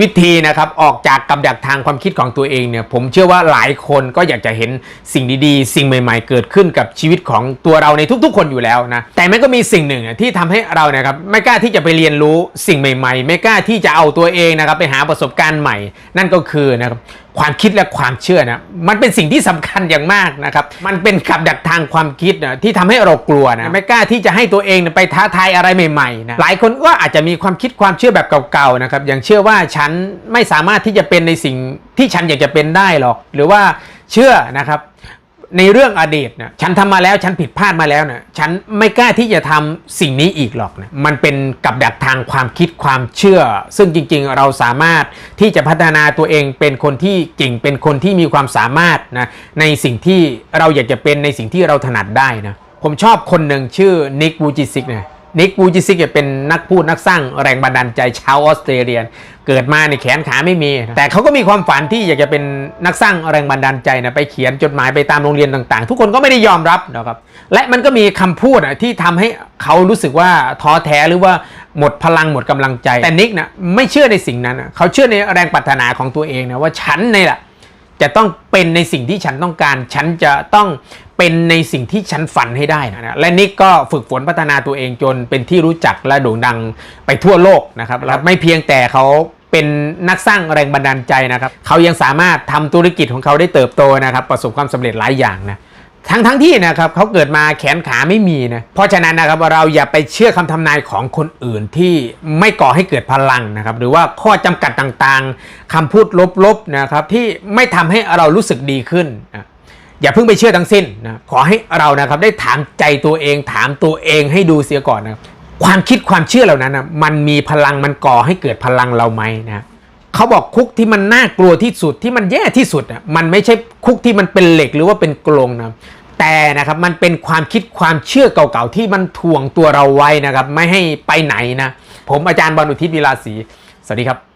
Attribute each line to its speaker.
Speaker 1: วิธีนะครับออกจากกับดักทางความคิดของตัวเองเนี่ยผมเชื่อว่าหลายคนก็อยากจะเห็นสิ่งดีๆ สิ่งใหม่ ๆ เกิดขึ้นกับชีวิตของตัวเราในทุกๆ คนอยู่แล้วนะแต่มันก็มีสิ่งหนึ่งที่ทำให้เราเนี่ยครับไม่กล้าที่จะไปเรียนรู้สิ่งใหม่ ๆ ไม่กล้าที่จะเอาตัวเองนะครับไปหาประสบการณ์ใหม่ นั่นก็คือนะครับความคิดและความเชื่อนะมันเป็นสิ่งที่สำคัญอย่างมากนะครับมันเป็นกับดักทางความคิดนะที่ทำให้เรากลัวนะไม่กล้าที่จะให้ตัวเองไปท้าทายอะไรใหม่ๆนะหลายคนก็อาจจะมีความคิดความเชื่อแบบเก่าๆนะครับอย่างเชื่อว่าฉันไม่สามารถที่จะเป็นในสิ่งที่ฉันอยากจะเป็นได้หรอก หรือว่าเชื่อนะครับ ในเรื่องอดีตนะฉันทำมาแล้วฉันผิดพลาดมาแล้วนะฉันไม่กล้าที่จะทำสิ่งนี้อีกหรอกนะมันเป็นกับดักทางความคิดความเชื่อ ซึ่งจริงๆ เราสามารถที่จะพัฒนาตัวเองเป็นคนที่เก่งเป็นคนที่มีความสามารถนะในสิ่งที่เราอยากจะเป็นในสิ่งที่เราถนัดได้นะผมชอบคนหนึ่งชื่อนิกบูจิซิกนะ นิกวูจิซิกเนี่ยเป็นนักพูดนักสร้างแรงบันดาลใจชาวออสเตรเลีย เกิดมาในแขนขาไม่มี แต่เขาก็มีความฝันที่อยากจะเป็นนักสร้างแรงบันดาลใจนะไปเขียนจดหมายไปตามโรงเรียนต่างๆ ทุกคนก็ไม่ได้ยอมรับนะครับและมันก็มีคำพูดอะที่ทำให้เขารู้สึกว่าท้อแท้หรือว่าหมดพลังหมดกำลังใจ แต่นิกนะไม่เชื่อในสิ่งนั้นอะเขาเชื่อในแรงปรารถนาของตัวเองนะว่าฉันนี่แหละ จะต้องเป็นในสิ่งที่ฉันต้องการ ฉันจะต้องเป็นในสิ่งที่ฉันฝันให้ได้นะและนิกก็ฝึกฝนพัฒนาตัวเองจนเป็นที่รู้จักและโด่งดังไปทั่วโลกนะครับแล้วไม่เพียงแต่เขาเป็นนักสร้างแรงบันดาลใจนะครับ เขายังสามารถทำธุรกิจของเขาได้เติบโตนะครับ ประสบความสำเร็จหลายอย่างนะ ทั้งทั้งที่นะครับเขาเกิดมาแขนขาไม่มีนะเพราะฉะนั้นนะครับเราอย่าไปเชื่อคำทำนายของคนอื่นที่ไม่ก่อให้เกิดพลังนะครับ หรือว่าข้อจำกัดต่างๆคำพูดลบๆนะครับที่ไม่ทำให้เรารู้สึกดีขึ้นนะอย่าเพิ่งไปเชื่อทั้งสิ้นนะขอให้เรานะครับได้ถามใจตัวเอง ถามตัวเองให้ดูเสียก่อนนะคความคิดความเชื่อเหล่านั้นนะมันมีพลังมันก่อให้เกิดพลังเราไหมนะ เขาบอกคุกที่มันน่ากลัวที่สุดที่มันแย่ที่สุดอะมันไม่ใช่คุกที่มันเป็นเหล็กหรือว่าเป็นกรงนะแต่นะครับมันเป็นความคิดความเชื่อเก่าๆที่มันถ่วงตัวเราไว้นะครับ ไม่ให้ไปไหนนะ ผมอาจารย์บอลอุทิศวิลาศรีสวัสดีครับ